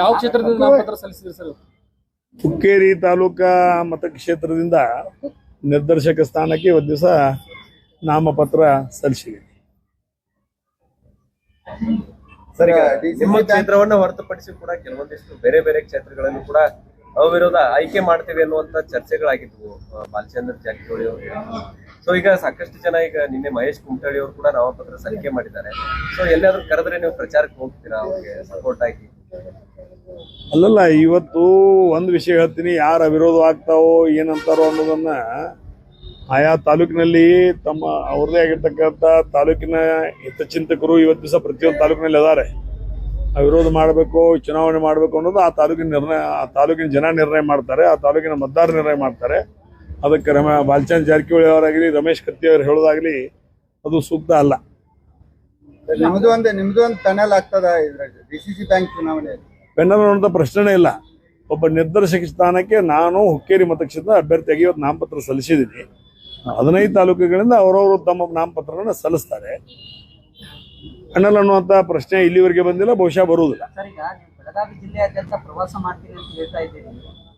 ಯಾವ ಕ್ಷೇತ್ರದಿಂದ ನಾಮಪತ್ರ ಸಲ್ಲಿಸಿದ್ರಿ ಸರ್? ಹುಕ್ಕೇರಿ ತಾಲೂಕಾ ಮತಕ್ಷೇತ್ರದಿಂದ ನಿರ್ದೇಶಕ ಸ್ಥಾನಕ್ಕೆ ಒಂದ್ ದಿವಸ ನಾಮಪತ್ರ ಸಲ್ಲಿಸಿದೆ. ಸರ್ ಈಗ ನಿಮ್ಮ ಕ್ಷೇತ್ರವನ್ನ ಹೊರತುಪಡಿಸಿ ಕೂಡ ಕೆಲವೊಂದಿಷ್ಟು ಬೇರೆ ಬೇರೆ ಕ್ಷೇತ್ರಗಳನ್ನು ಕೂಡ ಅವಿರೋಧ ಆಯ್ಕೆ ಮಾಡ್ತೇವೆ ಅನ್ನುವಂತ ಚರ್ಚೆಗಳಾಗಿದ್ವು. ಬಾಲಚಂದ್ರ ಜಾರಕಿಹೊಳಿ ಅವರು ಸೊ ಈಗ ಸಾಕಷ್ಟು ಜನ ಈಗ ನಿನ್ನೆ ಮಹೇಶ್ ಕುಮಟಳ್ಳಿ ಅವರು ಕೂಡ ನಾಮಪತ್ರ ಸಲ್ಲಿಕೆ ಮಾಡಿದ್ದಾರೆ. ಸೊ ಎಲ್ಲಾದ್ರೂ ಕರೆದ್ರೆ ನೀವು ಪ್ರಚಾರಕ್ಕೆ ಹೋಗ್ತೀರಾ ಅವ್ರಿಗೆ ಸಪೋರ್ಟ್ ಆಗಿ? ಅಲ್ಲಲ್ಲ, ಇವತ್ತು ಒಂದು ವಿಷಯ ಹೇಳ್ತೀನಿ, ಯಾರು ಅವಿರೋಧ ಆಗ್ತಾವೋ ಏನಂತಾರೋ ಅನ್ನೋದನ್ನ ಆಯಾ ತಾಲೂಕಿನಲ್ಲಿ ತಮ್ಮ ಅವ್ರದೇ ಆಗಿರ್ತಕ್ಕಂಥ ತಾಲೂಕಿನ ಹಿತಚಿಂತಕರು ಇವತ್ತು ದಿವಸ ಪ್ರತಿಯೊಂದು ತಾಲೂಕಿನಲ್ಲಿ ಅದಾರೆ ಅವಿರೋಧ ಮಾಡಬೇಕು, ಚುನಾವಣೆ ಮಾಡಬೇಕು ಅನ್ನೋದು ಆ ತಾಲೂಕಿನ ನಿರ್ಣಯ, ಆ ತಾಲೂಕಿನ ಜನ ನಿರ್ಣಯ ಮಾಡ್ತಾರೆ, ಆ ತಾಲೂಕಿನ ಮತದಾರ ನಿರ್ಣಯ ಮಾಡ್ತಾರೆ. ಅದಕ್ಕೆ ರಮ ಬಾಲ್ಚಂದ್ ಜಾರಕಿಹೊಳಿ ಅವರಾಗಲಿ ರಮೇಶ್ ಕತ್ತಿ ಅವರು ಹೇಳೋದಾಗಲಿ ಅದು ಸೂಕ್ತ ಅಲ್ಲ. ನಿಮ್ದು ಒಂದು ನಿಮ್ದು ಒಂದು ಟನಲ್ ಆಗ್ತದ ಡಿ ಸಿ ಸಿ ಬ್ಯಾಂಕ್ ಚುನಾವಣೆ ಪೆನ್ನಲ್ ಅನ್ನೋಂಥ ಪ್ರಶ್ನೆನೇ ಇಲ್ಲ. ಒಬ್ಬ ನಿರ್ದೇಶಕ ಸ್ಥಾನಕ್ಕೆ ನಾನು ಹುಕ್ಕೇರಿ ಮತಕ್ಷೇತ್ರದ ಅಭ್ಯರ್ಥಿಯಾಗಿ ಇವತ್ತು ನಾಮಪತ್ರ ಸಲ್ಲಿಸಿದ್ದೀನಿ. ಹದಿನೈದು ತಾಲೂಕುಗಳಿಂದ ಅವರವರು ತಮ್ಮ ನಾಮಪತ್ರಗಳನ್ನ ಸಲ್ಲಿಸ್ತಾರೆ. ಅಣ್ಣಲ್ ಅನ್ನುವಂಥ ಪ್ರಶ್ನೆ ಇಲ್ಲಿವರೆಗೆ ಬಂದಿಲ್ಲ ಬಹುಶಃ ಬರುವುದಿಲ್ಲ. ಸರ್ ಈಗ ನೀವು ಬೆಳಗಾವಿ ಜಿಲ್ಲೆಯಾದ್ಯಂತ ಪ್ರವಾಸ ಮಾಡ್ತೀನಿ ಅಂತ ಹೇಳ್ತಾ ಇದ್ದೀರಿ.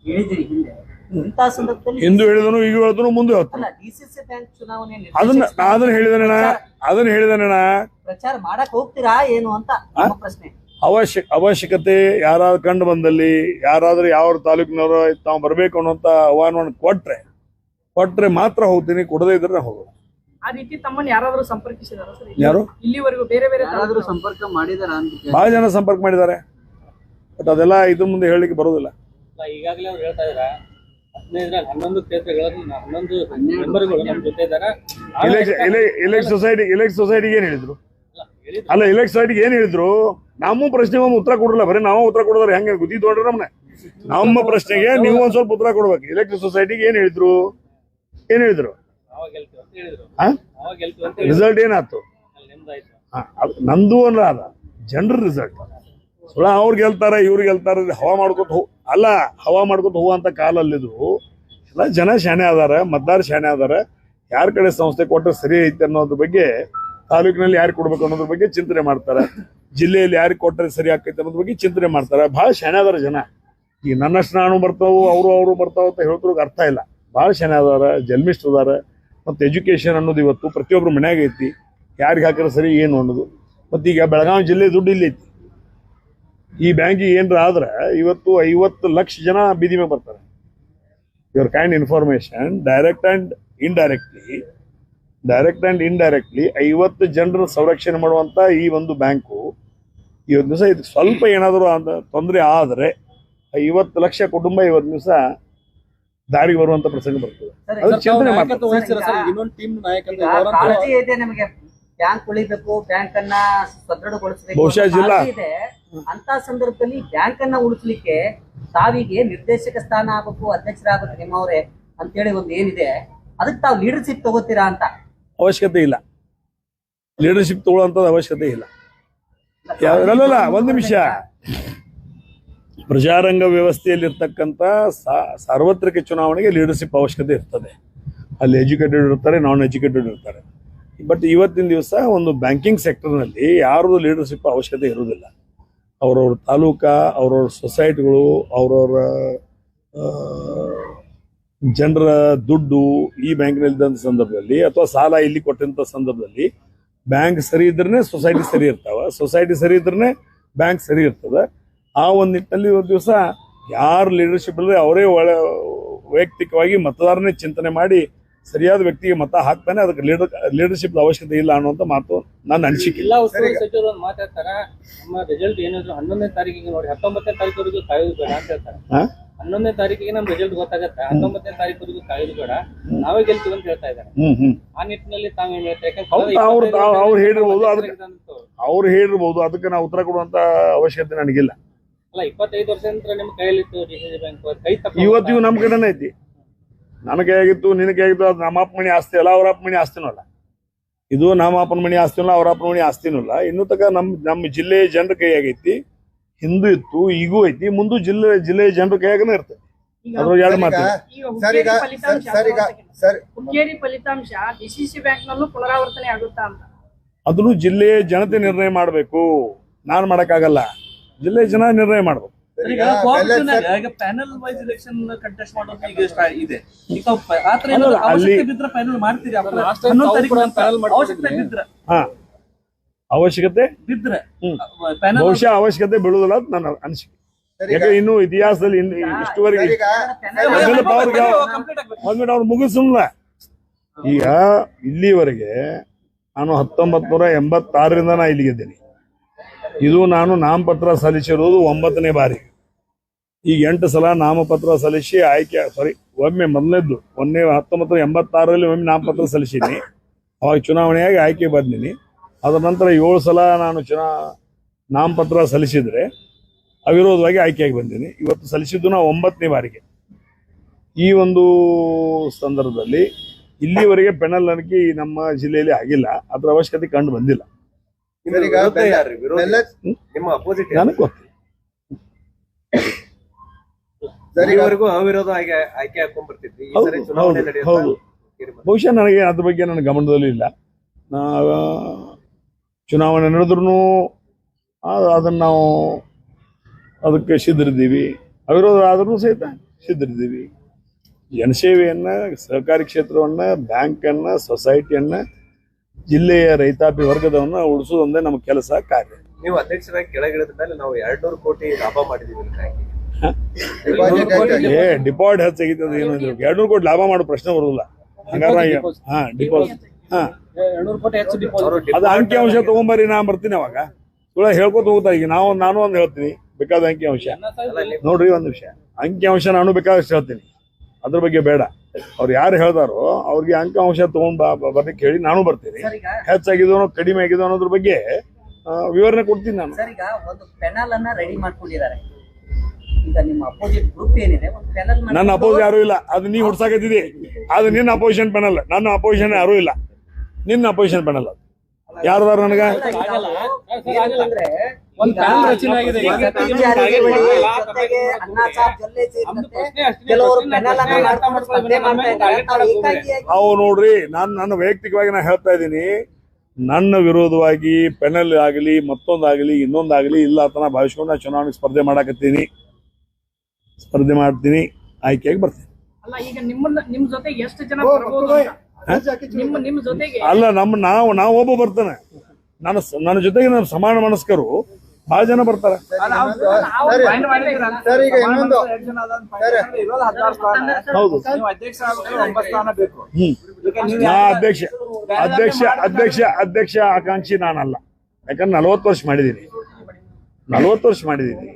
ಹೇಳಿದಿರಿ ಹಿಂದೆ. ಇಂಥ ಸಂದರ್ಭದಲ್ಲಿ ಹಿಂದೂ ಹೇಳಿದನು ಈಗ ಹೇಳಿದನು ಮುಂದೆ ಹೇಳ್ತಾನೆ. ಅಲ್ಲ ಡಿಸಿಸಿ ಬ್ಯಾಂಕ್ ಚುನಾವಣೆ ಅದನ್ನ ನಿರ್ದೇಶಕ ನಾ ಅದನ್ನ ಹೇಳಿದನಣ್ಣ ಅದನ್ನ ಹೇಳಿದನಣ್ಣ ಪ್ರಚಾರ ಮಾಡಕ್ ಹೋಗ್ತೀರಾ ಏನು ಅಂತ ನಮ್ಮ ಪ್ರಶ್ನೆ. ಅವಶ್ಯ ಅವಶ್ಯಕತೆ ಯಾರಾದ್ರೂ ಕಂಡು ಬಂದಲ್ಲಿ ಯಾರಾದ್ರೂ ಯಾವ ತಾಲೂಕಿನವರು ತಾವು ಬರಬೇಕು ಅನ್ನೋಂಥ ಆಹ್ವಾನವನ್ನು ಕೊಟ್ರೆ ಕೊಟ್ರೆ ಮಾತ್ರ ಹೋಗ್ತೀನಿ ಕೊಡದೇ ಇದ್ರೆ ಹೋಗೋದು. ಆ ರೀತಿ ತಮ್ಮನ್ನ ಯಾರಾದ್ರೂ ಸಂಪರ್ಕಿಸಿದಾರ ಸರ್ ಯಾರು? ಇಲ್ಲಿವರೆಗೂ ಬೇರೆ ಬೇರೆ ಯಾರಾದ್ರೂ ಸಂಪರ್ಕ ಮಾಡಿದಾರ ಅಂತ ಬಹಳ ಜನ ಸಂಪರ್ಕ ಮಾಡಿದ್ದಾರೆ. ಬಟ್ ಅದೆಲ್ಲ ಇದು ಮುಂದೆ ಹೇಳಲಿಕ್ಕೆ ಬರೋದಿಲ್ಲ ಈಗಾಗಲೇ ಅವ್ರು ಹೇಳ್ತಾ ಇದಾರ ಹದಿನೈದರಲ್ಲಿ ಹನ್ನೊಂದು ಕ್ಷೇತ್ರಗಳಲ್ಲಿ ಹನ್ನೊಂದು ಮೆಂಬರ್ಗಳು ನಮ್ಮ ಜೊತೆ ಇಲೆಕ್ಷನ್ ಇಲೆಕ್ಟ್ ಸೊಸೈಟಿ ಇಲೆಕ್ಟ್ ಸೊಸೈಟಿಗೆ ಏನ್ ಹೇಳಿದ್ರು? ಅಲ್ಲ ಇಲೆಕ್ಟ್ ಸೊಸೈಟಿಗೆ ಏನ್ ಹೇಳಿದ್ರು? ನಮ್ಮ ಪ್ರಶ್ನೆ ಒಂದು ಉತ್ತರ ಕೊಡಲ್ಲ ಬರೀ ನಾವು ಉತ್ತರ ಕೊಡೋದ್ರೆ ಹೆಂಗೆ? ಗುದ್ದಿ ತೊಗೊಂಡ್ರೆ ನಮ್ಮನೆ ನಮ್ಮ ಪ್ರಶ್ನೆಗೆ ನೀವು ಒಂದ್ ಸ್ವಲ್ಪ ಉತ್ತರ ಕೊಡ್ಬೇಕು. ಇಲೆಕ್ಟ್ ಸೊಸೈಟಿಗೆ ಏನ್ ಹೇಳಿದ್ರು? ಏನ್ ಹೇಳಿದ್ರು? ರಿಸಲ್ಟ್ ಏನಾಯ್ತು? ನಂದು ಅಲ್ಲ ಅದ. ಜನರ ರಿಸಲ್ಟ್ ಸುಳ ಅವ್ರು ಗೆಲ್ತಾರೆ ಇವ್ರು ಗೆಲ್ತಾರೆ ಹವಾ ಮಾಡ್ಕೊತ ಹೋ ಅಲ್ಲ, ಹವಾ ಮಾಡ್ಕೊತ ಹೋಗುವಂತ ಅಲ್ಲಿದ್ರು ಎಲ್ಲ ಜನ ಶಾಣೆ ಅದಾರ, ಮತದಾರ ಶಾಣೆ ಅದಾರ. ಯಾರ ಕಡೆ ಸಂಸ್ಥೆ ಕೊಟ್ಟರೆ ಸರಿ ಐತೆ ಅನ್ನೋದ್ರ ಬಗ್ಗೆ, ತಾಲೂಕಿನಲ್ಲಿ ಯಾರು ಕೊಡ್ಬೇಕು ಅನ್ನೋದ್ರ ಬಗ್ಗೆ ಚಿಂತನೆ ಮಾಡ್ತಾರೆ. ಜಿಲ್ಲೆಯಲ್ಲಿ ಯಾರಿಗೆ ಕೊಟ್ಟರೆ ಸರಿ ಆಕೈತೆ ಅನ್ನೋದ್ರ ಬಗ್ಗೆ ಚಿಂತನೆ ಮಾಡ್ತಾರೆ. ಬಹಳ ಶಾಣೆ ಅದಾರ ಜನ. ಈ ನನ್ನಷ್ಟು ನಾನು ಬರ್ತಾವು, ಅವರು ಅವರು ಬರ್ತಾವ ಅಂತ ಹೇಳಿದ್ರು ಅರ್ಥ ಇಲ್ಲ. ಭಾಳ ಶಾಣೆ ಅದಾರ ಜಲ್ಮಿಸ್ಟ್ ಅದಾರ, ಮತ್ತು ಎಜುಕೇಶನ್ ಅನ್ನೋದು ಇವತ್ತು ಪ್ರತಿಯೊಬ್ಬರು ಮನ್ಯಾಗ ಐತಿ. ಯಾರಿಗೆ ಹಾಕಿದ್ರೆ ಸರಿ, ಏನು ಅನ್ನೋದು. ಮತ್ತು ಈಗ ಬೆಳಗಾವಿ ಜಿಲ್ಲೆ ದುಡ್ಡು ಇಲ್ಲಿ ಐತಿ ಈ ಬ್ಯಾಂಕಿಗೆ ಏನಾರ ಆದ್ರೆ ಇವತ್ತು ಐವತ್ತು ಲಕ್ಷ ಜನ ಬೀದಿ ಮೇಲೆ ಬರ್ತಾರೆ. Your kind information direct and indirectly direct and indirectly ಐವತ್ತು ಜನರ ಸಂರಕ್ಷಣೆ ಮಾಡುವಂತ ಈ ಒಂದು ಬ್ಯಾಂಕು ಇವತ್ತು ದಿವಸ ಇದು ಸ್ವಲ್ಪ ಏನಾದರೂ ಅಂತ ತೊಂದರೆ ಆದರೆ ಐವತ್ತು ಲಕ್ಷ ಕುಟುಂಬ ಇವತ್ತು ದಿವಸ ದಾರಿಗೆ ಬರುವಂತ ಪ್ರಸಂಗ ಬರ್ತದೆ. ಅದು ಚಿಂತನೆ ಮಾಡ್ತಾರೆ ಬಹುಶಃ ಜಿಲ್ಲಾ- ಅಂತ ಸಂದರ್ಭದಲ್ಲಿ ಬ್ಯಾಂಕ್ ಅನ್ನ ಉಳಿಸ್ಲಿಕ್ಕೆ ತಾವಿಗೆ ನಿರ್ದೇಶಕ ಸ್ಥಾನ ಆಗಬೇಕು, ಅಧ್ಯಕ್ಷರಾಗಬೇಕು ನಿಮ್ಮವರೇ ಅಂತೇಳಿ ಒಂದು ಏನಿದೆ, ಅದಕ್ಕೆ ತಾವು ಲೀಡರ್ಶಿಪ್ ತಗೋತೀರಾ ಅಂತ? ಅವಶ್ಯಕತೆ ಇಲ್ಲ. ಲೀಡರ್ಶಿಪ್ ತಗೊಳ್ಳೋಂಥದ್ದು ಅವಶ್ಯಕತೆ ಇಲ್ಲ. ಒಂದು ನಿಮಿಷ. ಪ್ರಜಾರಂಗ ವ್ಯವಸ್ಥೆಯಲ್ಲಿರ್ತಕ್ಕಂಥ ಇರತಕ್ಕಂತ ಸಾರ್ವತ್ರಿಕ ಚುನಾವಣೆಗೆ ಲೀಡರ್ಶಿಪ್ ಅವಶ್ಯಕತೆ ಇರ್ತದೆ. ಅಲ್ಲಿ ಎಜುಕೇಟೆಡ್ ಇರ್ತಾರೆ ನಾನ್ ಎಜುಕೇಟೆಡ್ ಇರ್ತಾರೆ. ಬಟ್ ಇವತ್ತಿನ ದಿವಸ ಒಂದು ಬ್ಯಾಂಕಿಂಗ್ ಸೆಕ್ಟರ್ನಲ್ಲಿ ಯಾರ್ದು ಲೀಡರ್ಶಿಪ್ ಅವಶ್ಯಕತೆ ಇರುವುದಿಲ್ಲ. ಅವ್ರವ್ರ ತಾಲೂಕಾ, ಅವ್ರವ್ರ ಸೊಸೈಟಿಗಳು, ಅವ್ರವ್ರ ಜನರ ದುಡ್ಡು ಈ ಬ್ಯಾಂಕ್ನಲ್ಲಿ ಇದ್ದಂಥ ಸಂದರ್ಭದಲ್ಲಿ ಅಥವಾ ಸಾಲ ಇಲ್ಲಿ ಕೊಟ್ಟಂತ ಸಂದರ್ಭದಲ್ಲಿ ಬ್ಯಾಂಕ್ ಸರಿ ಇದ್ರೆ ಸೊಸೈಟಿ ಸರಿ ಇರ್ತಾವ. ಸೊಸೈಟಿ ಸರಿ ಇದ್ರೆ ಬ್ಯಾಂಕ್ ಸರಿ ಇರ್ತದೆ. ಆ ಒಂದು ನಿಟ್ಟಿನಲ್ಲಿ ಒಂದು ದಿವಸ ಯಾರು ಲೀಡರ್ಶಿಪ್ ಇಲ್ಲದೆ ಅವರೇ ಒಳ ವೈಯಕ್ತಿಕವಾಗಿ ಮತದಾರನೇ ಚಿಂತನೆ ಮಾಡಿ ಸರಿಯಾದ ವ್ಯಕ್ತಿಗೆ ಮತ ಹಾಕ್ತಾನೆ ಅದಕ್ಕೆ ಲೀಡರ್ ಲೀಡರ್ಶಿಪ್ ಅವಶ್ಯಕತೆ ಇಲ್ಲ ಅನ್ನುವಂಥ ಮಾತು ನನ್ನ ಅನಿಸಿಕೆ. ಜಿಲ್ಲಾ ಉಸ್ತುವಾರಿ ಸಚಿವರು ಒಂದು ಮಾತಾಡ್ತಾರ ನಮ್ಮ ರಿಸಲ್ಟ್ ಏನಿದ್ರು ಹನ್ನೊಂದನೇ ತಾರೀಕಿಗೆ ನೋಡಿ ಹತ್ತೊಂಬತ್ತನೇ ತಾರೀಕುವರೆಗೂ ಕಾಯೋದು ಬೇಡ ಅಂತ ಹೇಳ್ತಾರೆ? ಹನ್ನೊಂದನೇ ತಾರೀಕಿಗೆ ನಮ್ ರಿಸಲ್ಟ್ ಗೊತ್ತಾಗತ್ತೆ? ಹತ್ತೊಂಬತ್ತನೇ ತಾರೀಕುವರೆಗೂ ಕಾಯೋದು ಬೇಡ. ನಾವೇ ಗೆಲ್ತೀವಿ ಅಂತ ಹೇಳ್ತಾ ಇದ್ದಾರೆ. ಆ ನಿಟ್ಟಿನಲ್ಲಿ ತಾವೇನು ಹೇಳ್ತಾರೆ? ಹೌದು, ಅವ್ರು- ಹೇಳಿರ್ಬೋದು, ಅದಕ್ಕೆ- ಅವ್ರು. ಹೇಳಿರ್ಬೋದು ಅದಕ್ಕೆ ನಾವು ಉತ್ತರ ಕೊಡುವಂತ ಅವಶ್ಯಕತೆ ನನಗಿಲ್ಲ. ಅಲ್ಲ ಇಪ್ಪತ್ತೈದು ವರ್ಷ ನಂತರ ನಿಮ್ ಕೈಯಲ್ಲಿ ಇತ್ತು ಬ್ಯಾಂಕ್ ಕೈ ಇವತ್ತಿಗೂ ನಮ್ಮ ಕಡೆನೇ ಐತಿ. ನನ್ನ ಹೇಗಿತ್ತು ನಿನಗೆ ಹೇಗಿತ್ತು ಅದು ನಮ್ಮ ಅಪ್ಪ ಮಣಿ ಆಸ್ತಿ ಅಲ್ಲ ಅವ್ರ ಅಪ್ಪ ಮಣಿ ಆಸ್ತಿನೂ ಅಲ್ಲ ಇದು ನಮ್ಮ ಅಪ್ಪನ ಮಣಿ ಆಸ್ತಿನೂ ಅಲ್ಲ ಅವ್ರ ಅಪ್ಪನ ಮಣಿ ಆಸ್ತಿನೂ ಅಲ್ಲ ಇನ್ನೂ ತನಕ ನಮ್ಮ ನಮ್ಮ ಜಿಲ್ಲೆಯ ಜನರ ಕೈಯಾಗೈತಿ ಹಿಂದೂ ಇತ್ತು ಈಗೂ ಐತಿ ಮುಂದೂ ಜಿಲ್ಲೆ ಜಿಲ್ಲೆಯ ಜನರ ಕೈಯಾಗನೇ ಇರ್ತದೆ ಹುಕ್ಕೇರಿ ಫಲಿತಾಂಶ ಡಿಸಿಸಿ ಬ್ಯಾಂಕ್ ನಲ್ಲೂ ಪುನರಾವರ್ತನೆ ಆಗುತ್ತಾ ಅಂತ. ಅದನ್ನು ಜಿಲ್ಲೆಯ ಜನತೆ ನಿರ್ಣಯ ಮಾಡಬೇಕು. ನಾನು ಮಾಡೋಕ್ಕಾಗಲ್ಲ. ಜಿಲ್ಲೆಯ ಜನ ನಿರ್ಣಯ ಮಾಡ್ಬೇಕು. ಪ್ಯಾನಲ್ ವೈಸ್ ಎಲೆಕ್ಷನ್ ಕಂಟೆಸ್ಟ್ ಮಾಡೋದು ಈಗ ಇದೆ ಈಗ ಪ- ಆತರ ಅಲ್ಲ, ಏನಾದ್ರು ಅವಶ್ಯಕತೆ ಬಿದ್ರೆ ಪ್ಯಾನಲ್ ಮಾಡ್ತೀರಿ ಹನ್ನೊಂದು ತಾರೀಕು ಬಿದ್ರೆ. ಬಿದ್ರೆ. ಬಹುಶಃ ಅವಶ್ಯಕತೆ ಬೀಳುವುದಿಲ್ಲ ಅಂತ ನನ್ನ ಅನಿಸಿಕೆ. ಯಾಕೆ ಯಾಕಂದ್ರೆ ಇನ್ನು ಇತಿಹಾಸದಲ್ಲಿ ಇಷ್ಟುವರೆಗೆ ಒಂದ್ಮಿಟ್ ಅವ್ರು ಮುಗಿಸಲ್ಲ ಈಗ ಇಲ್ಲಿವರೆಗೆ ನಾನು ಹತ್ತೊಂಬತ್ ನೂರ ಎಂಬತ್ತಾರರಿಂದ ನಾ ಇಲ್ಲಿಗಿದ್ದೀನಿ. ಇದು ನಾನು ನಾಮಪತ್ರ ಸಲ್ಲಿಸಿರುವುದು ಒಂಬತ್ತನೇ ಬಾರಿ. ಈಗ ಎಂಟು ಸಲ ನಾಮಪತ್ರ ಸಲ್ಲಿಸಿ ಆಯ್ಕೆ ಸಾರಿ ಒಮ್ಮೆ ಮೊದಲನೇದ್ದು ಒಂದೇ ಹತ್ತೊಂಬತ್ತು, ಎಂಬತ್ತಾರರಲ್ಲಿ ಒಮ್ಮೆ ನಾಮಪತ್ರ ಸಲ್ಲಿಸೀನಿ. ಅವಾಗ ಚುನಾವಣೆಯಾಗಿ ಆಯ್ಕೆ ಬಂದಿನಿ. ಅದರ ನಂತರ ಏಳು ಸಲ ನಾನು ಚುನಾ, ನಾಮಪತ್ರ ಸಲ್ಲಿಸಿದ್ರೆ ಅವಿರೋಧವಾಗಿ ಆಯ್ಕೆಯಾಗಿ ಬಂದೀನಿ. ಇವತ್ತು ಸಲ್ಲಿಸಿದ್ದು ನಾವು ಒಂಬತ್ತನೇ ಬಾರಿಗೆ. ಈ ಒಂದು ಸಂದರ್ಭದಲ್ಲಿ ಇಲ್ಲಿವರೆಗೆ ಪೆನಲ್ ನನಗೆ ನಮ್ಮ ಜಿಲ್ಲೆಯಲ್ಲಿ ಆಗಿಲ್ಲ. ಅದರ ಅವಶ್ಯಕತೆ ಕಂಡು ಬಂದಿಲ್ಲ. ನಿಮ್ಮ ಅಪೋಸಿಟ್ ನನಗೆ ಗೊತ್ತು. ಸರ್, ಈಗ ಇಲ್ಲಿವರೆಗೂ ಅವಿರೋಧ ಆಯ್ಕೆ ಆಯ್ಕೆ ಹಾಕೊಂಡ್ ಬರ್ತಿದ್ರಿ ಈ ಸರಿ ಚುನಾವಣೆ ಹೌದು, ನಡೆಯುತ್ತಾ? ಬಹುಶಃ ನನಗೆ ಅದ್ರ ಬಗ್ಗೆ ನನ್ನ ಗಮನದಲ್ಲಿ ಇಲ್ಲ. ನಾ ಚುನಾವಣೆ ನಡೆದ್ರೂ ಅದನ್ನು ನಾವು ಅದಕ್ಕೆ ಸಿದ್ಧರಿದ್ದೀವಿ. ಅವಿರೋಧ ಆದ್ರೂ ಸಹಿತ ಸಿದ್ಧರಿದ್ದೀವಿ. ಜನಸೇವೆಯನ್ನ ಸಹಕಾರಿ ಕ್ಷೇತ್ರವನ್ನ ಬ್ಯಾಂಕನ್ನ ಸೊಸೈಟಿಯನ್ನ ಜಿಲ್ಲೆಯ ರೈತಾಪಿ ವರ್ಗದವನ್ನ ಉಳಿಸೋದೊಂದೇ ನಮ್ಮ ಕೆಲಸ ಕಾರ್ಯ. ನೀವು ಅಧ್ಯಕ್ಷರಾಗಿ ಕೆಳಗಿಳಿದ ಮೇಲೆ ನಾವು ಎರಡ್ ನೂರು ಕೋಟಿ ಲಾಭ ಮಾಡಿದೀವಿ. ಏ ಡಿಪಾಸಿಟ್ ಹೆಚ್ಚಾಗಿತ್ತು ಏನು ಎರಡ್ನೂರು ಕೋಟಿ ಲಾಭ ಮಾಡೋ ಪ್ರಶ್ನೆ ಬರೋದಿಲ್ಲ. ಹಂಗಾರ ಹಾ ಡಿಪಾಸಿಟ್ ಹಾ. ಎರಡ್ನೂರು ಅದು ಅಂಕಿ ಅಂಶ ತಗೊಂಬರಿ ನಾ ಬರ್ತೀನಿ ಅವಾಗ. ಸುಳ್ಳ ಹೇಳ್ಕೊತ ಹೋಗ್ತಾ ಈಗ ನಾವು ನಾನು ಒಂದು ಹೇಳ್ತೀನಿ. ಬೇಕಾದ ಅಂಕಿ ಅಂಶ. ನೋಡ್ರಿ ಒಂದು ವಿಷಯ. ಅಂಕಿ ಅಂಶ ನಾನು ಬೇಕಾದಷ್ಟು ಹೇಳ್ತೀನಿ. ಅದ್ರ ಬಗ್ಗೆ ಬೇಡ. ಅವ್ರು ಯಾರು ಹೇಳ್ದಾರೋ ಅವ್ರಿಗೆ ಅಂಕಾಂಶ ಅಂಶ ತಗೊಂಡ್ ಬರ್ಲಿಕ್ಕೆ ಹೇಳಿ ನಾನು ಬರ್ತೀನಿ. ಸರ್ ಈಗ ಹೆಚ್ಚಾಗಿದೋ ಕಡಿಮೆ ಆಗಿದೋ ಅನ್ನೋದ್ರ ಬಗ್ಗೆ ವಿವರಣೆ ಕೊಡ್ತೀನಿ ನಾನು. ಸರ್ ಈಗ ಒಂದು ಪೆನಲ್ ಅನ್ನ ರೆಡಿ ಮಾಡ್ಕೊಂಡಿದ್ದಾರೆ. ಈಗ ನಿಮ್ಮ ಅಪೋಸಿಟ್ ಗ್ರೂಪ್ ಏನಿದೆ ಒಂದು ಪೆನಲ್ ನನ್ನ ಅಪೋಸ್ ಯಾರು ಇಲ್ಲ. ಅದು ನೀ ಹುಡ್ಸಾಕತ್ತಿದಿ ಅದು ನಿನ್ನ ಅಪೋಸಿಷನ್ ಪೆನಲ್. ನನ್ನ ಅಪೋಸಿಷನ್ ಯಾರು ಇಲ್ಲ. ನಿನ್ನ ಅಪೋಸಿಷನ್ ಪೆನಲ್ ಅದು. ಯಾರ್ದಾರ ನನಗ? ಅಂದ್ರೆ ಒಂದ್ ರಚನೆ ಆಗಿದೆ ಅವು ನೋಡ್ರಿ ನಾನು ನನ್ನ ವೈಯಕ್ತಿಕವಾಗಿ ನಾ ಹೇಳ್ತಾ ಇದ್ದೀನಿ. ನನ್ನ ವಿರೋಧವಾಗಿ ಪೆನಲ್ ಆಗಲಿ ಮತ್ತೊಂದಾಗಲಿ ಇನ್ನೊಂದಾಗಲಿ ಇಲ್ಲ ಅಂತ ನಾ ಭಾವಿಸ್ಕೊಂಡು ನಾ ಚುನಾವಣೆ ಸ್ಪರ್ಧೆ ಮಾಡಕತ್ತೀನಿ. ಸ್ಪರ್ಧೆ ಮಾಡ್ತೀನಿ ಆಯ್ಕೆಯಾಗಿ ಬರ್ತೀನಿ. ಅಲ್ಲ? ನಿಮ್ಮ ಜೊತೆಗೆ ಅಲ್ಲ ನಮ್ಮ ನಾವು ನಾವು ಒಬ್ಬ ಬರ್ತಾನೆ. ನನ್ನ ಸ- ನನ್ನ ಜೊತೆಗೆ ನಮ್ಮ ಸಮಾನ ಮನಸ್ಕರು ಬಹಳ ಜನ ಬರ್ತಾರೆ. ಹೌದು. ನೀವು ಅಧ್ಯಕ್ಷ ಆಗ್ಬೇಕು ಒಂಬತ್ತು ಸ್ಥಾನ ಬೇಕು. ಹ್ಮ್. ನಾ ಅಧ್ಯಕ್ಷ ಅಧ್ಯಕ್ಷ ಅಧ್ಯಕ್ಷ ಅಧ್ಯಕ್ಷ ಆಕಾಂಕ್ಷಿ ನಾನಲ್ಲ. ಯಾಕಂದ್ರೆ ನಲವತ್ತು ವರ್ಷ ಮಾಡಿದ್ದೀನಿ. ನಲವತ್ತು ವರ್ಷ ಮಾಡಿದ್ದೀನಿ.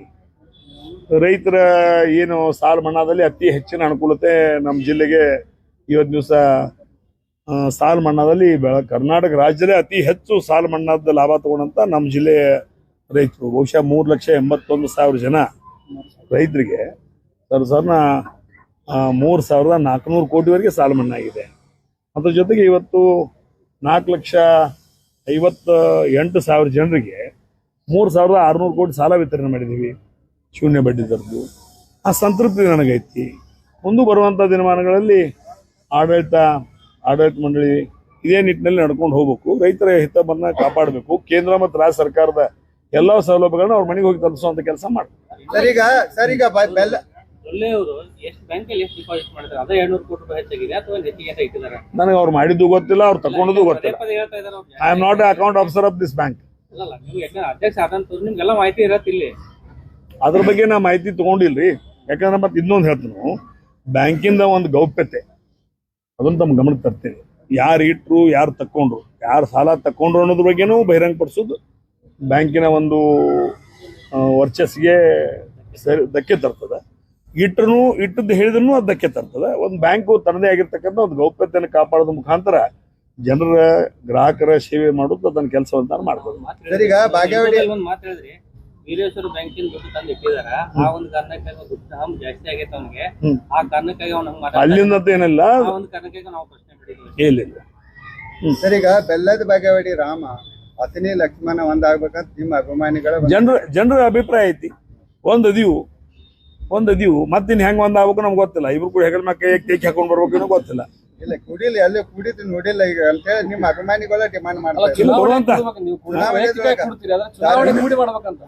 ರೈತರ ಏನು ಸಾಲ ಮನ್ನಾದಲ್ಲಿ ಅತಿ ಹೆಚ್ಚಿನ ಅನುಕೂಲತೆ ನಮ್ಮ ಜಿಲ್ಲೆಗೆ ಇವತ್ತು ದಿವಸ ಸಾಲ ಮನ್ನಾದಲ್ಲಿ ಬೆಳ ಕರ್ನಾಟಕ ರಾಜ್ಯದಲ್ಲೇ ಅತಿ ಹೆಚ್ಚು ಸಾಲ ಮನ್ನಾದ ಲಾಭ ತಗೊಂಡಂತ ನಮ್ಮ ಜಿಲ್ಲೆಯ ರೈತರು, ಬಹುಶಃ ಮೂರು ಲಕ್ಷ ಎಂಬತ್ತೊಂದು ಸಾವಿರ ಜನ ರೈತರಿಗೆ ಸರ್ ಸರ್ನ ಮೂರು ಸಾವಿರದ ನಾಲ್ಕುನೂರು ಕೋಟಿವರೆಗೆ ಸಾಲ ಮನ್ನಾ ಆಗಿದೆ. ಅದ್ರ ಜೊತೆಗೆ ಇವತ್ತು ನಾಲ್ಕು ಲಕ್ಷ ಐವತ್ತ ಎಂಟು ಸಾವಿರ ಜನರಿಗೆ ಮೂರು ಸಾವಿರದ ಆರುನೂರು ಕೋಟಿ ಸಾಲ ವಿತರಣೆ ಮಾಡಿದ್ದೀವಿ. ಶೂನ್ಯ ಬಡ್ಡಿ ದರದ್ದು. ಆ ಸಂತೃಪ್ತಿ ನನಗೈತಿ. ಮುಂದೆ ಬರುವಂಥ ದಿನಮಾನಗಳಲ್ಲಿ ಆಡಳಿತ ಆಡಳಿತ ಮಂಡಳಿ ಇದೇ ನಿಟ್ಟಿನಲ್ಲಿ ನಡ್ಕೊಂಡು ಹೋಗ್ಬೇಕು. ರೈತರ ಹಿತವನ್ನು ಕಾಪಾಡಬೇಕು. ಕೇಂದ್ರ ಮತ್ತು ರಾಜ್ಯ ಸರ್ಕಾರದ ಎಲ್ಲ ಸೌಲಭ್ಯಗಳನ್ನ ಅವ್ರ ಮನೆಗೆ ಹೋಗಿ ತಲುಪಿಸುವಂತ ಕೆಲಸ ಮಾಡಿ ಸರಿಗ ಈಗ ಸರ್ ಈಗ ಬ- ಬೆಲ್ಲ ಅವರು ಎಷ್ಟು ಬ್ಯಾಂಕಲ್ಲಿ ಎಷ್ಟು ಡಿಪಾಸಿಟ್ ಮಾಡಿದ್ರೆ? ಅದೇ ಎರಡ್ನೂರು ಕೋಟಿ ರೂಪಾಯಿ ಹೆಚ್ಚಾಗಿದೆ ಅಥವಾ ಹೆಚ್ಚಿಗೆ ಅಂತ ನನಗೆ ಅವ್ರು ಮಾಡಿದ್ದು ಗೊತ್ತಿಲ್ಲ ಅವ್ರು ತಗೊಂಡದ್ದು ಪದೇ ಗೊತ್ತಿಲ್ಲ. ಪದೇ ಹೇಳ್ತಾ ಇದ್ದಾರೆ I am not account officer of this bank ಮಾಹಿತಿ ಇರತ್ತೆ ಇಲ್ಲಿ. ಅದ್ರ ಬಗ್ಗೆ ನಾ ಮಾಹಿತಿ ತಗೊಂಡಿಲ್ರಿ. ಯಾಕಂದ್ರೆ ಮತ್ತೆ ಇನ್ನೊಂದು ಹೇಳ್ತೀನಿ ಬ್ಯಾಂಕಿಂದ ಒಂದು ಗೌಪ್ಯತೆ ಅದನ್ನ ತಮ್ಮ ಗಮನಕ್ಕೆ ತರ್ತೀನಿ. ಯಾರು ಇಟ್ರು ಯಾರು ತಕೊಂಡ್ರು ಯಾರು ಸಾಲ ತಕೊಂಡ್ರು ಅನ್ನೋದ್ರ ಬಗ್ಗೆನೂ ಬಹಿರಂಗಪಡಿಸೋದು ಬ್ಯಾಂಕಿನ ಒಂದು ವರ್ಚಸ್ಗೆ ವರ್ಚಸ್ಸಿಗೆ ಸರಿ ಧಕ್ಕೆ ತರ್ತದೆ. ಇಟ್ಟರು ಇಟ್ಟದ್ದು ಹೇಳಿದ್ರು ಅದು ಧಕ್ಕೆ ತರ್ತದೆ. ಒಂದು ಬ್ಯಾಂಕು ತನ್ನದೇ ಆಗಿರ್ತಕ್ಕಂಥ ಒಂದು ಗೌಪ್ಯತೆಯನ್ನು ಕಾಪಾಡೋದ್ರ ಮುಖಾಂತರ ಜನರ ಗ್ರಾಹಕರ ಸೇವೆ ಮಾಡೋದು ಅದನ್ನ ಕೆಲಸವಂತ ಮಾಡ್ಬೋದು. ಸರ್, ಈಗ ಬಾಗೇವಾಡಿ- ಒಂದು ಮಾತು ಹೇಳಿದ್ರಿ. ವೀರೇಶ್ವರ ಬ್ಯಾಂಕಿನ ದುಡ್ಡು ತಂದು ಇಟ್ಟಿದಾರ ಆ ಒಂದು ಕಾರಣಕ್ಕಾಗಿ ಅವ್ನ್ ದುಡ್ಡು ಹಮ್ ಜಾಸ್ತಿ ಆಗೈತೆ ಅವ್ನಿಗೆ. ಆ ಕಾರಣಕ್ಕಾಗಿ ಅವ್ನ ಹಂಗ್ ಮಾತಾಡ್ತಾನೆ. ಅಲ್ಲಿಂದ ಏನಿಲ್ಲ. ಆ ಒಂದು ಕಾರಣಕ್ಕಾಗಿ ನಾವು ಪ್ರಶ್ನೆ ಮಾಡಿದ್ವಿ ಇಲ್ಲ ಇಲ್ಲ. ಸರ್ ಈಗ ಬೆಲ್ಲದ ಬಾಗೇವಾಡಿ ರಾಮ ಅತನಿ ಲಕ್ಷ್ಮಣ ಒಂದಾಗ್ಬೇಕಂತ ನಿಮ್ಮ ಅಭಿಮಾನಿಗಳ ಜನರ ಜನರ ಅಭಿಪ್ರಾಯ ಐತಿ. ಒಂದು ಅದೀವು ಒಂದು ಅದೀವು ಮತ್ತಿನ್ ಹೆಂಗ್ ಒಂದ್ ಆಗ್ಬೇಕು ನಮ್ಗೆ ಗೊತ್ತಿಲ್ಲ. ಇಬ್ರು ಕೂಡ ಹೆಗಲ್ ಮಕ್ಕಳ ಕೈ ಕೇಕ್ ಹಾಕೊಂಡ್ ಬರ್ಬೇಕು ಏನೋ ಗೊತ್ತಿಲ್ಲ. ಇಲ್ಲ ಕುಡಿಲಿ ಅಲ್ಲೇ ಕುಡಿದು ನೋಡಿಲ್ಲ ಈಗ ಅಂತ ಹೇಳಿ ನಿಮ್ಮ ಅಭಿಮಾನಿಗಳ ಡಿಮಾಂಡ್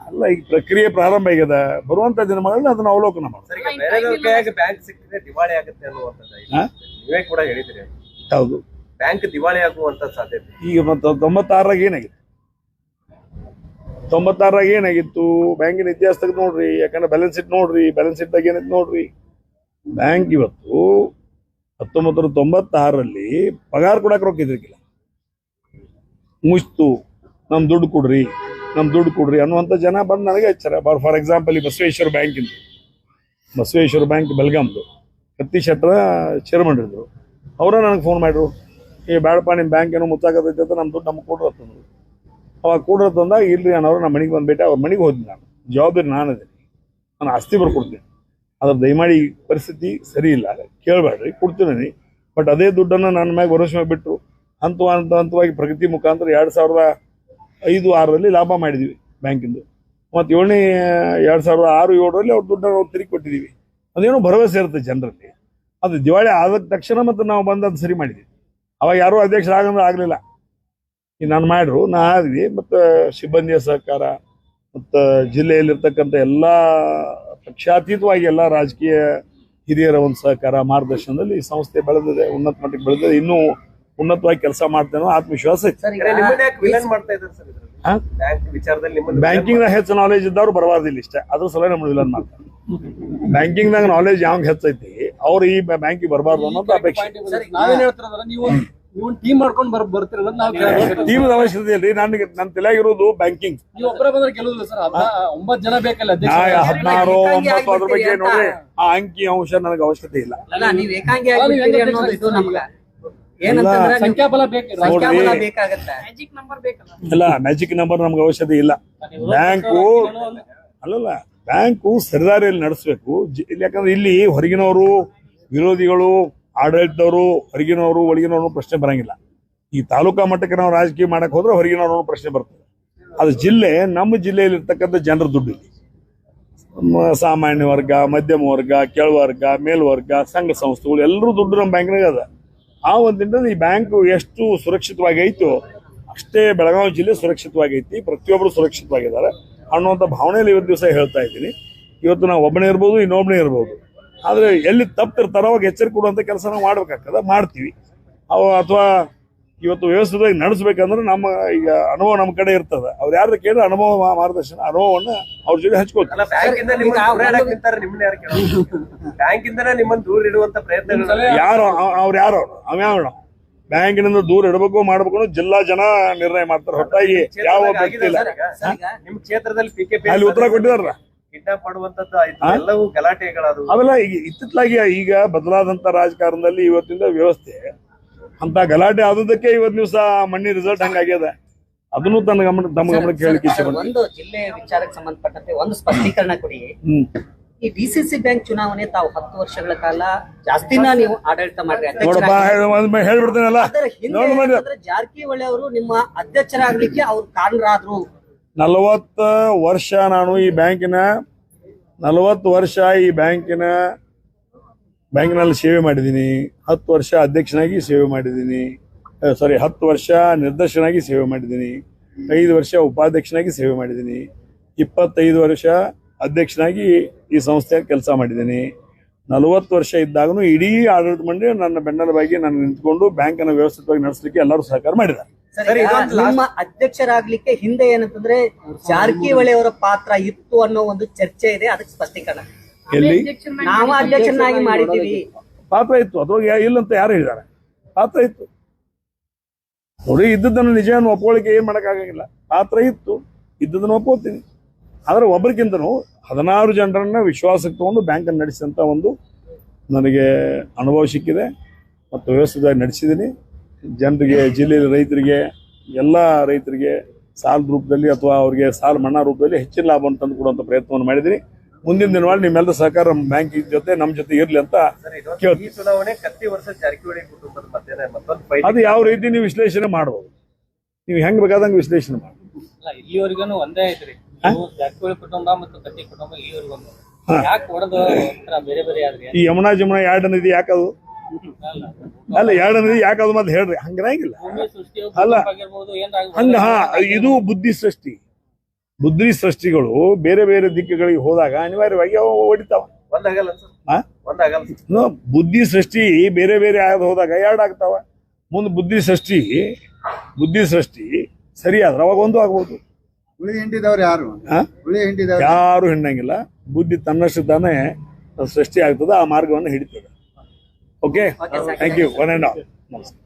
ಅಲ್ಲ ಈಗ ಪ್ರಕ್ರಿಯೆ ಪ್ರಾರಂಭ ಆಗ್ಯದ ಬರುವಂತ ದಿನಮಾನ ಅದನ್ನ ಅವಲೋಕನ ಈಗ ಬ್ಯಾಂಕ್ ಸಿಕ್ಕಿದ್ರೆ ದಿವಾಳಿ ಆಗುತ್ತೆ ಅನ್ನುವಂಥದ್ದು? ನೀವೇ ಕೂಡ ಹೇಳಿದ್ರಿ. ಹೌದು. ಬ್ಯಾಂಕ್ ದಿವಾಳಿ ಆಗುವಂತ ಸಾಧ್ಯತೆ. ಈಗ ಮತ್ತೆ ತೊಂಬತ್ತಾರಾಗ ಏನಾಗಿತ್ತು ತೊಂಬತ್ತಾರಾಗ ಏನಾಗಿತ್ತು? ಬ್ಯಾಂಕಿನ ಇತಿಹಾಸ ತೆಗೆದು ನೋಡ್ರಿ, ಯಾಕಂದ್ರೆ ಬ್ಯಾಲೆನ್ಸ್ ಶೀಟ್ ನೋಡ್ರಿ ಬ್ಯಾಲೆನ್ಸ್ ಶೀಟ್ದಾಗ ಏನೈತೆ ನೋಡ್ರಿ? ಬ್ಯಾಂಕ್ ಇವತ್ತು ಹತ್ತೊಂಬತ್ತು ನೂರ ತೊಂಬತ್ತಾರರಲ್ಲಿ ಪಗಾರ ಕೊಡಕ್ಕೆ ರೊಕ್ಕ ಇದ್ರಿಕಿಲ್ಲ. ಮುಚ್ತು ನಮ್ ದುಡ್ಡು ಕೊಡ್ರಿ, ನಮ್ ದುಡ್ಡು ಕೊಡ್ರಿ ಅನ್ನುವಂಥ ಜನ ಬಂದು ನನಗೆ ಹಚ್ಚಾರ. ಫಾರ್ ಎಕ್ಸಾಂಪಲ್ ಈ ಬಸವೇಶ್ವರ ಬ್ಯಾಂಕಿಂದು ಬಸವೇಶ್ವರ ಬ್ಯಾಂಕ್ ಬೆಲ್ಗಾಮ್ದು ಕತ್ತಿ ಶೆಟ್ರ ಚೇರ್ಮನ್ ಇದ್ರು. ಅವರ ನನಗೆ ಫೋನ್ ಮಾಡಿದ್ರು. ಏ ಬೇಡಪ್ಪ ನಿಮ್ಮ ಬ್ಯಾಂಕ್ ಏನೋ ಮುಚ್ಚಾಕತೈತೆ ಅಂತ ನಮ್ಮ ದುಡ್ಡು ನಮ್ಗೆ ಕೊಡ್ರಿ ಅಂತಂದ್ರು. ಅವಾಗ ಕೊಡ್ರಿ ತಂದಾಗ ಇಲ್ರಿ ಅನ್ನೋರು ನಮ್ಮ ಮನೆಗೆ ಬಂದ್ಬಿಟ್ಟೆ, ಅವ್ರ ಮನೆಗೆ ಹೋದ್ನಿ ನಾನು. ಜವಾಬ್ದಾರಿ ನಾನು ಅದೀನಿ ನಾನು ಆಸ್ತಿ ಬರ್ಕೊಡ್ತೀನಿ. ಅದ್ರ ದಯಮಾಡಿ ಪರಿಸ್ಥಿತಿ ಸರಿ ಇಲ್ಲ. ಕೇಳಬೇಡ್ರಿ ಕೊಡ್ತೀನಿ ಬಟ್ ಅದೇ ದುಡ್ಡನ್ನು ನನ್ನ ಮ್ಯಾಗ ಭರವಸೆ ಮ್ಯಾಗ ಬಿಟ್ಟರು ಹಂತ ಹಂತ ಹಂತವಾಗಿ ಪ್ರಗತಿ ಮುಖಾಂತರ ಎರಡು ಸಾವಿರದ ಐದು, ಆರರಲ್ಲಿ ಲಾಭ ಮಾಡಿದ್ವಿ ಬ್ಯಾಂಕಿಂದು. ಮತ್ತು ಏಳನೇ, ಎರಡು ಸಾವಿರದ ಆರು, ಏಳರಲ್ಲಿ ಅವ್ರ ದುಡ್ಡನ್ನು ನಾವು ತಿರುಗಿ ಕೊಟ್ಟಿದ್ದೀವಿ ಅದೇನೋ ಭರವಸೆ ಇರುತ್ತೆ ಜನರಲ್ಲಿ. ಅದು ದಿವಾಳಿ ಆದ ತಕ್ಷಣ ಮತ್ತು ನಾವು ಬಂದು ಅದು ಸರಿ ಮಾಡಿದ್ವಿ. ಅವಾಗ ಯಾರೂ ಅಧ್ಯಕ್ಷರಾಗಂದ್ರೆ ಆಗಲಿಲ್ಲ. ಈಗ ನಾನು ಮಾಡ್ರು ನಾ ಆದ್ವಿ ಮತ್ತು ಸಿಬ್ಬಂದಿಯ ಸಹಕಾರ ಮತ್ತು ಜಿಲ್ಲೆಯಲ್ಲಿರ್ತಕ್ಕಂಥ ಎಲ್ಲ ಪಕ್ಷಾತೀತವಾಗಿ ಎಲ್ಲ ರಾಜಕೀಯ ಹಿರಿಯರ ಒಂದು ಸಹಕಾರ ಮಾರ್ಗದರ್ಶನದಲ್ಲಿ ಈ ಸಂಸ್ಥೆ ಬೆಳೆದಿದೆ ಉನ್ನತ ಮಟ್ಟಕ್ಕೆ ಬೆಳೆದಿದೆ ಇನ್ನೂ ಉನ್ನತವಾಗಿ ಕೆಲಸ ಮಾಡ್ತೇನೆ ಆತ್ಮವಿಶ್ವಾಸ ಐತಿ. ಬ್ಯಾಂಕಿಂಗ್ ಹೆಚ್ಚು ನಾಲೆಜ್ ಇದ್ದವ್ರು ಬರಬಾರ್ದಿಲ್ಲ ಇಷ್ಟೇ. ಅದ್ರ ಸಲ ನಮ್ಮ ವಿಲನ್ ಮಾಡ್ತಾರೆ. ಬ್ಯಾಂಕಿಂಗ್ನಾಗ ನಾಲೆಜ್ ಯಾವಾಗ ಹೆಚ್ಚೈತಿ? ಅವ್ರು ಈ ಬ್ಯಾಂಕಿಗೆ ಬರಬಾರ್ದು ಅನ್ನೋದು ಅಪೇಕ್ಷೆ. ನೀವು ಟೀಮ್ ಮಾಡ್ಕೊಂಡು ಬರ್ ಬರ್ತೀರ ಅನ್ನೋದು ನಾವು ಕೇಳೋದು. ಟೀಮ್ ಅವಶ್ಯಕತೆ ಇಲ್ರಿ. ನನಗೆ ನನ್ನ ತಲೆಯಾಗಿರೋದು ಬ್ಯಾಂಕಿಂಗ್ ನೀವು ಒಬ್ಬರ ಬಂದ್ರೆ ಗೆಲ್ಲೋದಿಲ್ಲ ಸರ್. ಒಂಬತ್ತು ಜನ ಬೇಕಲ್ಲ ಅಧ್ಯಕ್ಷ ಹದಿನಾರು ಒಂಬತ್ತು ಅದ್ರ ಬಗ್ಗೆ ನೋಡ್ರಿ ಆ ಅಂಕಿ ಅಂಶ ನನಗೆ ಅವಶ್ಯಕತೆ ಇಲ್ಲ. ಅಲ್ಲ ನೀವ್ ಏಕಾಂಗಿ ಅಲ್ಲ, ನೀವ್ ಆಗ್ಬಿಡ್ತೀರಿ ಅನ್ನೋದು ಇದು ನಮ್ಗ. ಏನಂತಂದ್ರೆ ನಿಮ್ ಸಂಖ್ಯಾಬಲ ಬೇಕು ಸಂಖ್ಯಾಬಲ ನೋಡ್ರಿ. ಬೇಕಾಗತ್ತೆ ಮ್ಯಾಜಿಕ್ ನಂಬರ್ ಬೇಕಲ್ಲ. ಇಲ್ಲ ಮ್ಯಾಜಿಕ್ ನಂಬರ್ ನಮ್ಗೆ ಅವಶ್ಯಕತೆ ಇಲ್ಲ. ಬ್ಯಾಂಕು ಅಲ್ಲಲ್ಲ ಬ್ಯಾಂಕು ಸರಿದಾರಿಯಲ್ಲಿ ನಡೆಸಬೇಕು. ಯಾಕಂದ್ರೆ ಇಲ್ಲಿ ಹೊರಗಿನವರು ವಿರೋಧಿಗಳು ಆಡಳಿತದವರು, ಹೊರಗಿನವರು ಒಳಗಿನವರು ಪ್ರಶ್ನೆ ಬರಂಗಿಲ್ಲ. ಈ ತಾಲೂಕಾ ಮಟ್ಟಕ್ಕೆ ನಾವು ರಾಜಕೀಯ ಮಾಡಕ್ಕೆ ಹೋದ್ರೆ ಹೊರಗಿನವರು ಪ್ರಶ್ನೆ ಬರ್ತದೆ. ಅದು ಜಿಲ್ಲೆ, ನಮ್ಮ ಜಿಲ್ಲೆಯಲ್ಲಿ ಇರ್ತಕ್ಕಂಥ ಜನರ ದುಡ್ಡು ಸಾಮಾನ್ಯ ವರ್ಗ, ಮಧ್ಯಮ ವರ್ಗ, ಕೆಳವರ್ಗ, ಮೇಲ್ವರ್ಗ, ಸಂಘ ಸಂಸ್ಥೆಗಳು, ಎಲ್ಲರೂ ದುಡ್ಡು ನಮ್ಮ ಬ್ಯಾಂಕ್ನಾಗ ಅದ. ಆ ಒಂದಿಂದ ಈ ಬ್ಯಾಂಕ್ ಎಷ್ಟು ಸುರಕ್ಷಿತವಾಗಿ ಐತೋ ಅಷ್ಟೇ ಬೆಳಗಾವಿ ಜಿಲ್ಲೆ ಸುರಕ್ಷಿತವಾಗೈತಿ ಪ್ರತಿಯೊಬ್ಬರು ಸುರಕ್ಷಿತವಾಗಿದ್ದಾರೆ ಅನ್ನುವಂಥ ಭಾವನೆಯಲ್ಲಿ ಇವತ್ತು ದಿವಸ ಹೇಳ್ತಾ ಇದ್ದೀನಿ. ಇವತ್ತು ನಾವು ಒಬ್ಬನೇ ಇರ್ಬೋದು, ಇನ್ನೊಬ್ಬನೇ ಇರ್ಬೋದು. ಆದರೆ ಎಲ್ಲಿ ತಪ್ಪಿರ್ತಾರೋ ಅವಾಗ ಎಚ್ಚರಿಕೆ ಕೊಡುವಂಥ ಕೆಲಸ ನಾವು ಮಾಡ್ಬೇಕಾಗ್ತದೆ ಮಾಡ್ತೀವಿ. ಅವ ಅಥವಾ ಇವತ್ತು ವ್ಯವಸ್ಥಿತವಾಗಿ ನಡೆಸಬೇಕಂದ್ರೆ ನಮ್ಮ ಈಗ ಅನುಭವ ನಮ್ಮ ಕಡೆ ಇರ್ತದೆ. ಅವ್ರು ಯಾರು ಕೇಳಿದ್ರೆ ಅನುಭವ ಮಾರ್ಗದರ್ಶನ ಅನುಭವವನ್ನು ಅವ್ರ ಜೊತೆ ಹಂಚ್ಕೋತಾರೆ ಯಾರು ಕೇಳೋದು ಬ್ಯಾಂಕ್ ನಿಮ್ಮನ್ನ ದೂರ ಇಡುವಂತ ಪ್ರಯತ್ನಗಳು. ಯಾರು ಅವ- ಅವ್ರು ಯಾರು? ಅವ್ರು ಅವ್ಯಾವ ಬ್ಯಾಂಕಿನಿಂದ ದೂರ ಇಡಬೇಕು ಮಾಡ್ಬೇಕು ಜಿಲ್ಲಾ ಜನ ನಿರ್ಣಯ ಮಾಡ್ತಾರೆ. ಹೊರತಾಗಿ ಯಾವ ವ್ಯಕ್ತಿ ಇಲ್ಲ. ಸರ್ ನಿಮ್ ಕ್ಷೇತ್ರದಲ್ಲಿ ಪಿ ಕೆ ಅಲ್ಲಿ ಉತ್ತರ ಕೊಟ್ಟಿದಾರಲ್ಲ. ಕಿಡ್ನಾಪ್ ಮಾಡುವಂತದ್ದು ಆಯ್ತು ಎಲ್ಲವೂ ಗಲಾಟೆಗಳದು ಅವೆಲ್ಲ ಈಗ ಇತ್ತಿತ್ತಲಾಗಿ ಈಗ ಬದಲಾದಂತ ರಾಜಕಾರಣದಲ್ಲಿ ಇವತ್ತಿನ ವ್ಯವಸ್ಥೆ ಅಂತ ಗಲಾಟೆ ಆದದಕ್ಕೆ ಇವತ್ತು ದಿವಸ ಮಣ್ಣಿ ರಿಸಲ್ಟ್ ಹಂಗಾಗ್ಯದ ಅದನ್ನು ತನ್ನ ಗಮನ ತಮ್ಮ ಗಮನಕ್ಕೆ ಇಚ್ಛೆ ಒಂದು ಜಿಲ್ಲೆ ವಿಚಾರಕ್ಕೆ ಸಂಬಂಧಪಟ್ಟಂತೆ ಒಂದು ಸ್ಪಷ್ಟೀಕರಣ ಕೊಡಿ. ಈ ಸಿ ಬ್ಯಾಂಕ್ ಚುನಾವಣೆ ತಾವು ಹತ್ತು ವರ್ಷಗಳ ಕಾಲ ಜಾಸ್ತಿನ ನೀವು ಆಡಳಿತ ಮಾಡ್ರಿ ಹೇಳ್ಬಿಡ್ತೇನಲ್ಲ? ಜಾರಕಿಹೊಳಿ ಅವರು ನಿಮ್ಮ ಅಧ್ಯಕ್ಷರಾಗ್ಲಿಕ್ಕೆ ಅವ್ರು ಕಾರಣರಾದ್ರು. ನಲವತ್ತು ವರ್ಷ ನಾನು ಈ ಬ್ಯಾಂಕಿನ, ನಲವತ್ತು ವರ್ಷ ಈ ಬ್ಯಾಂಕಿನ, ಬ್ಯಾಂಕಿನಲ್ಲಿ ಸೇವೆ ಮಾಡಿದ್ದೀನಿ. ಹತ್ತು ವರ್ಷ ಅಧ್ಯಕ್ಷನಾಗಿ ಸೇವೆ ಮಾಡಿದ್ದೀನಿ. ಸಾರಿ ಹತ್ತು ವರ್ಷ ನಿರ್ದೇಶನಾಗಿ ಸೇವೆ ಮಾಡಿದ್ದೀನಿ. ಐದು ವರ್ಷ ಉಪಾಧ್ಯಕ್ಷನಾಗಿ ಸೇವೆ ಮಾಡಿದ್ದೀನಿ. ಇಪ್ಪತ್ತೈದು ವರ್ಷ ಅಧ್ಯಕ್ಷನಾಗಿ ಈ ಸಂಸ್ಥೆಯ ಕೆಲಸ ಮಾಡಿದ್ದೀನಿ. ನಲವತ್ತು ವರ್ಷ ಇದ್ದಾಗಲೂ ಇಡೀ ಆಡಳಿತ ಮಂಡಳಿ ನನ್ನ ಬೆನ್ನೆಲುಬಾಗಿ ನಾನು ನಿಂತ್ಕೊಂಡು ಬ್ಯಾಂಕನ್ನು ವ್ಯವಸ್ಥಿತವಾಗಿ ನಡೆಸಲಿಕ್ಕೆ ಎಲ್ಲರೂ ಸಹಕಾರ ಮಾಡಿದ್ದಾರೆ. ಸರ್, ನಿಮ್ಮ ಅಧ್ಯಕ್ಷರಾಗ್ಲಿಕ್ಕೆ ಹಿಂದೆ ಏನಂತಂದ್ರೆ ಜಾರಕಿಹೊಳಿ ಅವರ ಪಾತ್ರ ಇತ್ತು ಅನ್ನೋ ಒಂದು ಚರ್ಚೆ ಇದೆ ಅದಕ್ಕೆ ಸ್ಪಷ್ಟೀಕರಣ. ಎಲ್ಲಿ? ನಾವು ಅಧ್ಯಕ್ಷನಾಗಿ ಮಾಡಿದ್ದೀವಿ. ಪಾತ್ರ ಇತ್ತು ಅಥವಾ ಇಲ್ಲ ಅಂತ ಯಾರು ಹೇಳಿದ್ದಾರೆ? ಪಾತ್ರ ಇತ್ತು. ನೋಡಿ ಇದ್ದದನ್ನು ನಿಜವನ್ನು ಒಪ್ಕೊಳ್ಳಿಕ್ಕೆ ಏನ್ ಮಾಡೋಕ್ಕಾಗಂಗಿಲ್ಲ. ಪಾತ್ರ ಇತ್ತು ಇದ್ದದನ್ನು ಒಪ್ಕೋತೀನಿ. ಆದ್ರೆ ಒಬ್ಬರಿಗಿಂತನೂ ಹದಿನಾರು ಜನರನ್ನ ವಿಶ್ವಾಸಕ್ಕೆ ತಗೊಂಡು ಬ್ಯಾಂಕನ್ನು ನಡೆಸಿದಂತ ಒಂದು ನನಗೆ ಅನುಭವ ಸಿಕ್ಕಿದೆ ಮತ್ತು ವ್ಯವಸ್ಥಿತವಾಗಿ ನಡೆಸಿದ್ದೀನಿ. ಜನರಿಗೆ ಜಿಲ್ಲೆಯ ರೈತರಿಗೆ ಎಲ್ಲ ರೈತರಿಗೆ ಸಾಲದ ರೂಪದಲ್ಲಿ ಅಥವಾ ಅವರಿಗೆ ಸಾಲ ಮನ್ನಾ ರೂಪದಲ್ಲಿ ಹೆಚ್ಚಿನ ಲಾಭವನ್ನು ತಂದು ಕೊಡುವಂಥ ಪ್ರಯತ್ನವನ್ನು ಮಾಡಿದ್ದೀನಿ. ಮುಂದಿನ ದಿನಗಳಲ್ಲಿ ನಿಮ್ಮೆಲ್ಲರ ಸಹಕಾರ ನಮ್ಮ ಬ್ಯಾಂಕ್ ಜೊತೆ ನಮ್ಮ ಜೊತೆ ಇರಲಿ ಅಂತ ಕೇಳ್ತೀನಿ. ಈ ಚುನಾವಣೆ ಕತ್ತಿ ವರ್ಷ ಜಾರಕಿಹೊಳಿ ಕುಟುಂಬದ ಮಧ್ಯೆ ಮತ್ತೊಂದು ಫೈಟ್ ಅದು ಯಾವ ರೀತಿ ನೀವು ವಿಶ್ಲೇಷಣೆ ಮಾಡ್ಬೋದು? ನೀವು ಹೆಂಗ್ ಬೇಕಾದಂಗೆ ವಿಶ್ಲೇಷಣೆ ಮಾಡಿ ಅಲ್ಲ ಇಲ್ಲಿವರೆಗೂ ಒಂದೇ ಐತ್ರಿ. ನೀವು ಜಾರಕಿಹೊಳಿ ಕುಟುಂಬ ಮತ್ತು ಕತ್ತಿ ಕುಟುಂಬ ಇಲ್ಲಿವರೆಗೂ ಹಾ. ಯಾಕೆ ಹೊಡೆದು ಬೇರೆ ಬೇರೆ ಆದ್ರಿ? ಈ ಯಮುನಾ ಜಮುನಾ ಎರಡು ನದಿ ಯಾಕದು? ಅಲ್ಲ. ಎರಡನೇ ಯಾಕೆ ಅದು ಮತ್ತೆ ಹೇಳ್ರಿ? ಸೃಷ್ಟಿ ಅಲ್ಲ. ಹಂಗ ಹಾ ಇದು ಬುದ್ಧಿ ಸೃಷ್ಟಿ. ಬುದ್ಧಿ ಸೃಷ್ಟಿಗಳು ಬೇರೆ ಬೇರೆ ದಿಕ್ಕುಗಳಿಗೆ ಹೋದಾಗ ಅನಿವಾರ್ಯವಾಗಿ ಅವ ಹೊಡಿತಾವ. ಒಂದಾಗಲ್ಲ ಸರ್. ಹಾ? ಒಂದಾಗಲ್ಲ ಬುದ್ಧಿ ಸೃಷ್ಟಿ ಬೇರೆ ಬೇರೆ ಆಗದ ಹೋದಾಗ ಎರಡಾಗ್ತಾವ ಮುಂದೆ ಬುದ್ಧಿ ಸೃಷ್ಟಿ ಬುದ್ಧಿ ಸೃಷ್ಟಿ ಸರಿ ಆದ್ರೆ ಅವಾಗ ಒಂದು ಆಗ್ಬೋದು. ಯಾರು? ಯಾರು ಹಿಂಡಂಗಿಲ್ಲ. ಬುದ್ಧಿ ತನ್ನಷ್ಟು ತಾನೇ ಸೃಷ್ಟಿ ಆಗ್ತದ ಆ ಮಾರ್ಗವನ್ನು ಹಿಡಿತದೆ. Okay Okay, sir. Thank you one and all ನಮಸ್ಕಾರ